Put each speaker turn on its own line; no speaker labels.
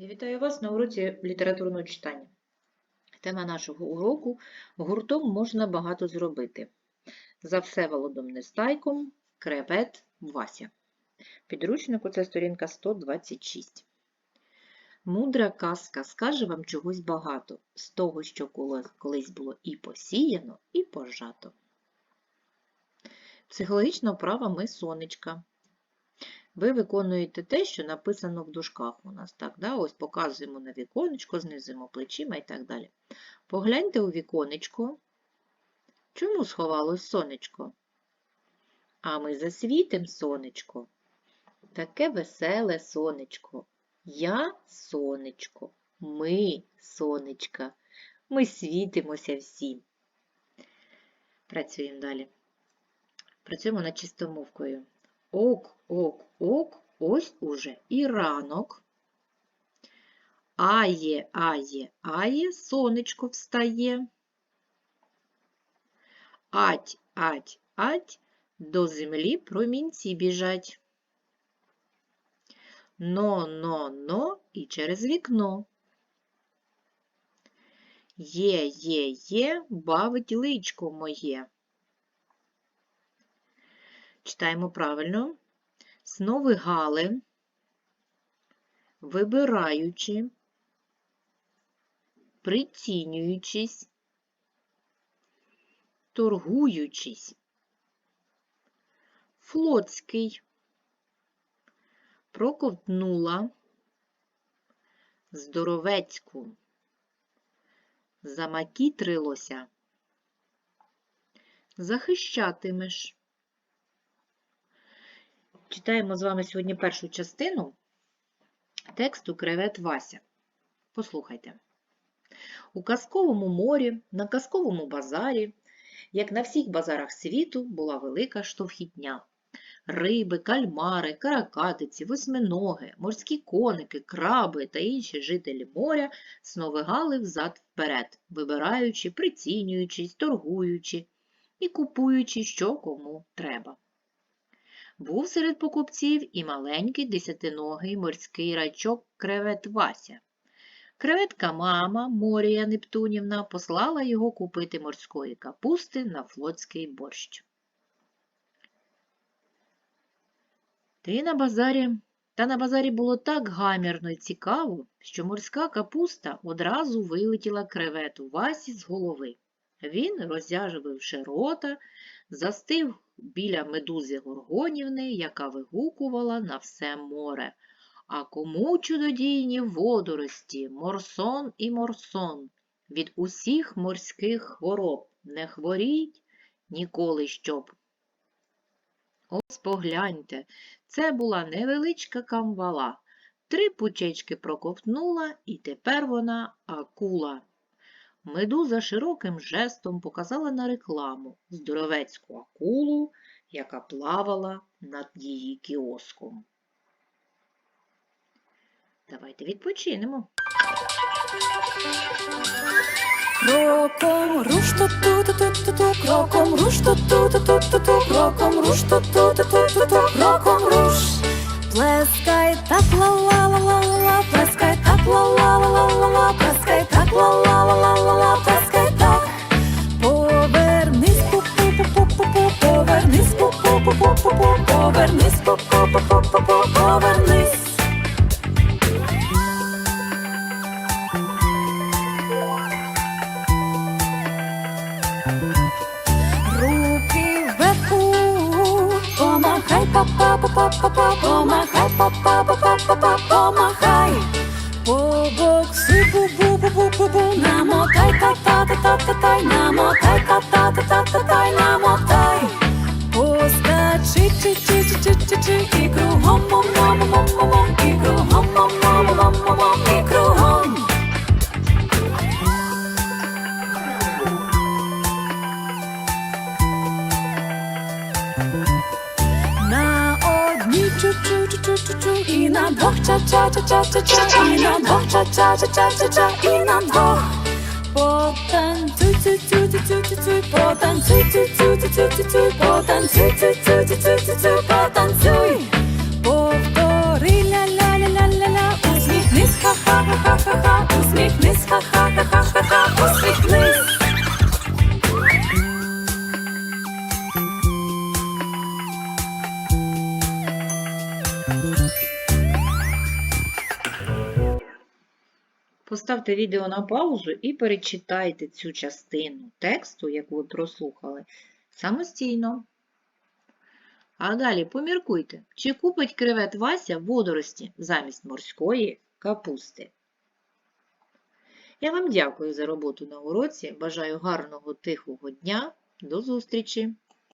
Я вітаю вас на уроці літературного читання. Тема нашого уроку гуртом можна багато зробити. За Всеволодом Нестайком, кревет Вася. Підручнику це сторінка 126. Мудра казка скаже вам чогось багато з того, що колись було і посіяно, і пожато. Психологічна вправа ми сонечка. Ви виконуєте те, що написано в дужках у нас. Так, да? Ось показуємо на віконечко, знизимо плечима і так далі. Погляньте у віконечко. Чому сховалось сонечко? А ми засвітим сонечко. Таке веселе сонечко. Я сонечко, ми сонечка. Ми світимося всі. Працюємо далі. Працюємо над чистомовкою. Ок, ок, ок, ось уже і ранок. Ає, ає, ає, сонечко встає. Ать, ать, ать, до землі промінці біжать. Но, но, но і через вікно. Є, є, є, бавить личко моє. Читаємо правильно. Снови гали, вибираючи, прицінюючись, торгуючись. Флотський проковтнула здоровецьку, замакітрилося, захищатимеш. Читаємо з вами сьогодні першу частину тексту Кревет Вася. Послухайте. У казковому морі, на казковому базарі, як на всіх базарах світу, була велика штовхітня. Риби, кальмари, каракатиці, восьминоги, морські коники, краби та інші жителі моря сновигали взад вперед, вибираючи, прицінюючись, торгуючи і купуючи, що кому треба. Був серед покупців і маленький десятиногий морський рачок кревет Вася. Креветка мама Морія Нептунівна послала його купити морської капусти на флотський борщ. Ти на базарі, та на базарі було так гамірно й цікаво, що морська капуста одразу вилетіла кревету Васі з голови. Він, роззяжививши рота, застив біля медузи Горгонівни, яка вигукувала на все море. А кому чудодійні водорості, морсон і морсон, від усіх морських хвороб не хворіть ніколи щоб. Ось погляньте, це була невеличка камбала. Три пучечки проковтнула, і тепер вона акула. Медуза широким жестом показала на рекламу здоровецьку акулу, яка плавала над її кіоском. Давайте відпочинемо.
Кроком руш ту ту ту ту кроком руш ту ту ту ту кроком руш ту ту ту ту кроком руш повернись повернись Руки вверху, помахай, па-па, па-па, па-па, помахай, па-па, па-па, па-па, помахай. Побокси, бу-бу-бу-бу-бу-бу, намотай, та-та-та-та-та-тай, намотай, та-та-та-та-та-тай, намотай. І кругом, мом-мом-мом-мом-мом, і кругом, мом-мом-мом-мом-мом, і кругом. На одній чу-чу-чу-чу-чу, і на двох ча-ча-ча-ча-ча-ча, і на двох ча-ча-ча-ча-ча-ча, і на двох. Потанцюй, цюй, цюй, цюй, цюй, цюй, цюй, потанцюй, цюй, цюй, цюй, цюй, цюй, цюй, потанцюй, цюй, цюй, цюй, цюй, цюй, цюй, потанцюй.
Поставте відео на паузу і перечитайте цю частину тексту, яку ви прослухали, самостійно. А далі поміркуйте, чи купить кревет Вася водорості замість морської капусти. Я вам дякую за роботу на уроці. Бажаю гарного тихого дня. До зустрічі!